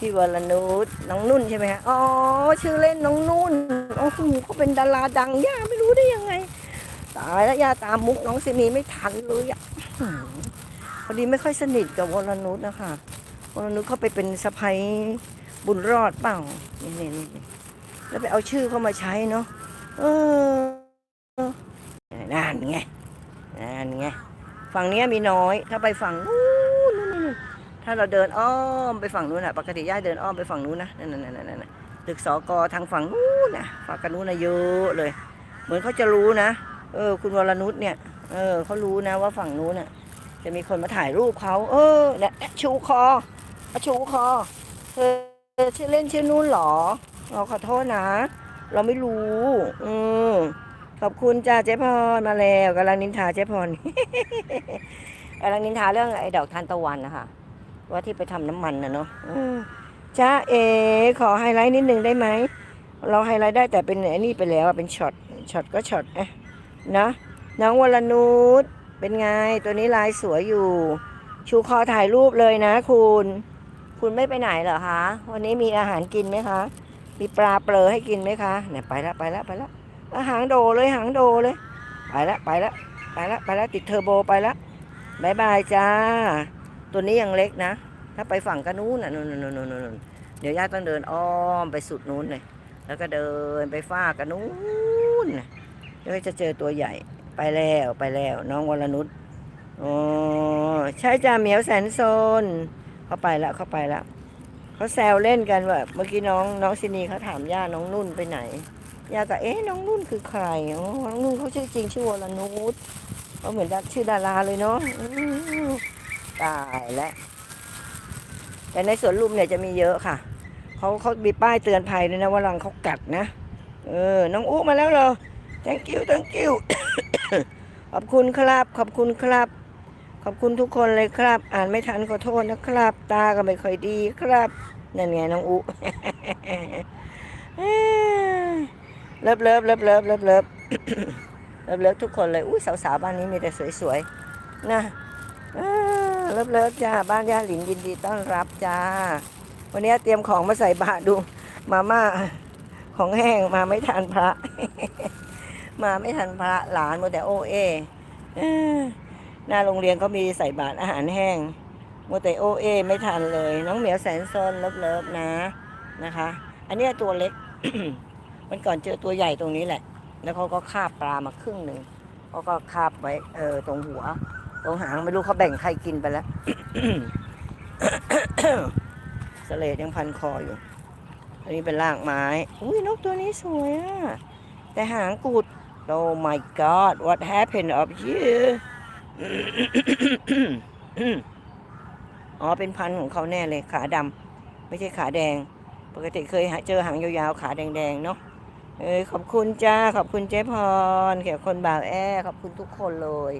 พี่วรนุชน้องนุ่นใช่ไหมฮะอ๋อชื่อเล่นน้องนุ่นโอ้โหเขาเป็นดาราดังย่าไม่รู้ได้ยังไง ตายแล้วย่าตามมุกน้องซินีไม่ทันเลยอะพอดีไม่ค่อยสนิทกับวรนุชนะคะวรนุชเขาไปเป็นสะพ้ยบุญรอดเปล่านี่นี่นี่แล้วไปเอาชื่อเขามาใช้เนาะเออนั่นไงนั่นไงฝั่งนี้มีน้อยถ้าไปฝั่งนู้ ถ้าเราเดินอ้อมไปฝั่งนู้นอะ ปกติย่าเดินอ้อมไปฝั่งนู้นนะนั่นนั่นนั่นนั่นตึกสกทางฝั่งนู้นนะฝั่งกันนู้นนะเยอะเลย เหมือนเขาจะรู้นะ เออ คุณวรนุชเนี่ย เออเขารู้นะว่าฝั่งนู้นน่ะ จะมีคนมาถ่ายรูปเขาเออเนี่ยชูคอชูคอเธอชื่อเล่นชื่อนู้นเหรอเราขอโทษนะ เราไม่รู้ อืมขอบคุณจ้าเจ๊พรมาแล้วกำลังนินทาเจ๊พรกำลังนินทาเรื่องไอ้ดอกทานตะวันนะคะ ว่าที่ไปทำน้ำมันนะเนาะจ้าเอ ขอไฮไลท์นิดนึงได้ไหม เราไฮไลท์ได้แต่เป็นไอ้นี่ไปแล้วเป็นช็อต ช็อตก็ช็อตอะนะน้องวรนุชเป็นไง ตัวนี้ลายสวยอยู่ ชูคอถ่ายรูปเลยนะคุณ คุณไม่ไปไหนเหรอคะ วันนี้มีอาหารกินไหมคะ มีปลาเปลือให้กินไหมคะเนี่ยไปละไปละไปละหางโดเลยหางโดเลย ไปละไปละไปละไปละติดเทอร์โบไปละบายบายจ้า ตัวนี้ยังเล็กนะ ถ้าไปฝั่งกันนู้นน่ะนู่นนู่นนู่นนู่นเดี๋ยวย่าต้องเดินอ้อมไปสุดนู้นเลยแล้วก็เดินไปฝ้ากันนู้นนะเดี๋ยวจะเจอตัวใหญ่ไปแล้วไปแล้ว น้องวรนุชอ๋อใช่จ้าเหมียวแสนโซนเข้าไปแล้วเข้าไปแล้วเขาแซวเล่นกันว่าเมื่อกี้น้องน้องซินีเขาถามย่าน้องนุ่นไปไหนย่าก็เอ๊ะน้องนุ่นคือใครอ๋อน้องนุ่นเขาชื่อจริงชื่อวรนุชเขาเหมือนชื่อดาราเลยเนาะ ตายแล้วแต่ในสวนลุมเนี่ยจะมีเยอะค่ะเขาเขามีป้ายเตือนภัยด้วยนะว่ารังเขากัดนะเออน้องอู้มาแล้วเหรอ thank you thank you ขอบคุณครับ ขอบคุณครับ ขอบคุณทุกคนเลยครับ อ่านไม่ทันขอโทษนะครับ ตาก็ไม่ค่อยดีครับ นั่นไงน้องอู้เลิฟเลิฟเลิฟเลิฟเลิฟเลิฟเลิฟเลิฟทุกคนเลย อุ้ยสาวๆบ้านนี้มีแต่สวยๆนะอ่า เลิฟเลิฟจ้าบ้านย่าหลินยินดีต้อนรับจ้า วันนี้เตรียมของมาใส่บาตรดู มาม่าของแห้งมาไม่ทันพระ มาไม่ทันพระหลานโมแต่โอเอเอหน้าโรงเรียนเขามีใส่บาตรอาหารแห้งโมแต่โอเอไม่ทันเลย น้องเหมียวแสนซนเลิฟเลิฟนะนะคะ อันนี้ตัวเล็กมันก่อนเจอตัวใหญ่ตรงนี้แหละ แล้วเขาก็คาบปลามาครึ่งหนึ่งเขาก็คาบไว้เออตรงหัว ตรงหางไม่รู้เขาแบ่งใครกินไปแล้วสเลดยังพันคออยู่ อันนี้เป็นรากไม้ อุ้ยนกตัวนี้สวยอะแต่หางกุด Oh my god what happened up here อ๋อเป็นพันธุ์ของเขาแน่เลยขาดำไม่ใช่ขาแดง ปกติเคยเจอหางยาวๆขาแดงๆเนาะเอ้ยขอบคุณจ้า ขอบคุณเจ๊พรแขกคนบ่าวแอขอบคุณทุกคนเลย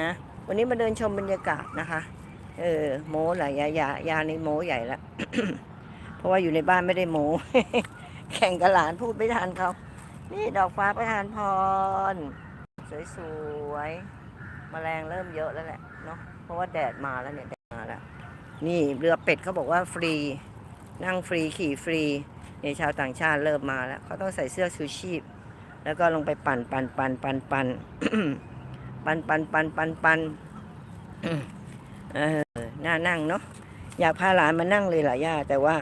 นะ วันนี้มาเดินชมบรรยากาศนะคะ เออโม้หลายยายายาในโม้ใหญ่ละเพราะว่าอยู่ในบ้านไม่ได้โม้แข่งกับหลานพูดไม่ทันเขา นี่ดอกฟ้าประทานพร สวยๆแมลงเริ่มเยอะแล้วแหละเนาะเพราะว่าแดดมาแล้วเนี่ยแดดมาแล้ว นี่เรือเป็ดเขาบอกว่าฟรี นั่งฟรีขี่ฟรีเนี่ยชาวต่างชาติเริ่มมาแล้วเขาต้องใส่เสื้อชูชีพ แล้วก็ลงไปปั่นปั่นปั่นปั่นปั่น ปันปันปันปันปันเออน่านั่งเนาะอยากพาหลานมานั่งเลยหล่ะย่า แต่ว่า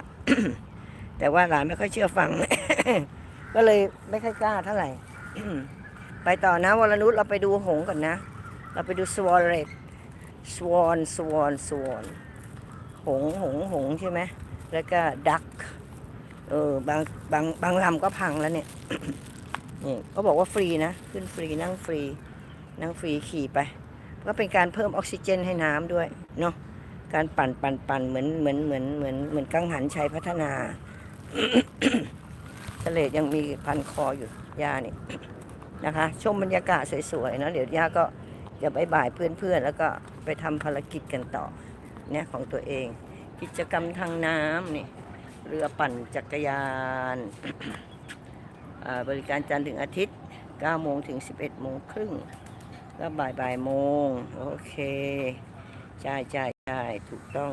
แต่ว่าหลานไม่ค่อยเชื่อฟัง ก็เลยไม่ค่อยกล้าเท่าไหร่ ไปต่อนะวรนุชเราไปดูหงก่อนนะ เราไปดูสวอเรตสวอนสวอนสวอนหงหงหงใช่ไหมแล้วก็ดักเออบางบางบางลำก็พังแล้วเนี่ยนี่ก็บอกว่าฟรีนะ ขึ้นฟรีนั่งฟรี นั่งฟรีขี่ไป ก็เป็นการเพิ่มออกซิเจนให้น้ำด้วยเนาะการปั่นปั่นปั่นเหมือนเหมือนเหมือนเหมือนเหมือนกังหันชัยพัฒนาทะเลยังมีพันคออยู่ย่านี่นะคะ ชมบรรยากาศสวยๆนะเดี๋ยวย่าก็จะบายบายเพื่อนๆ แล้วก็ไปทำภารกิจกันต่อเนี่ยของตัวเอง กิจกรรมทางน้ำนี่เรือปั่นจักรยานบริการจันทร์ถึงอาทิตย์ 9 โมงถึง 11 โมงครึ่ง ก็บ่ายบ่ายโมง โอเค ใช่ใช่ใช่ถูกต้อง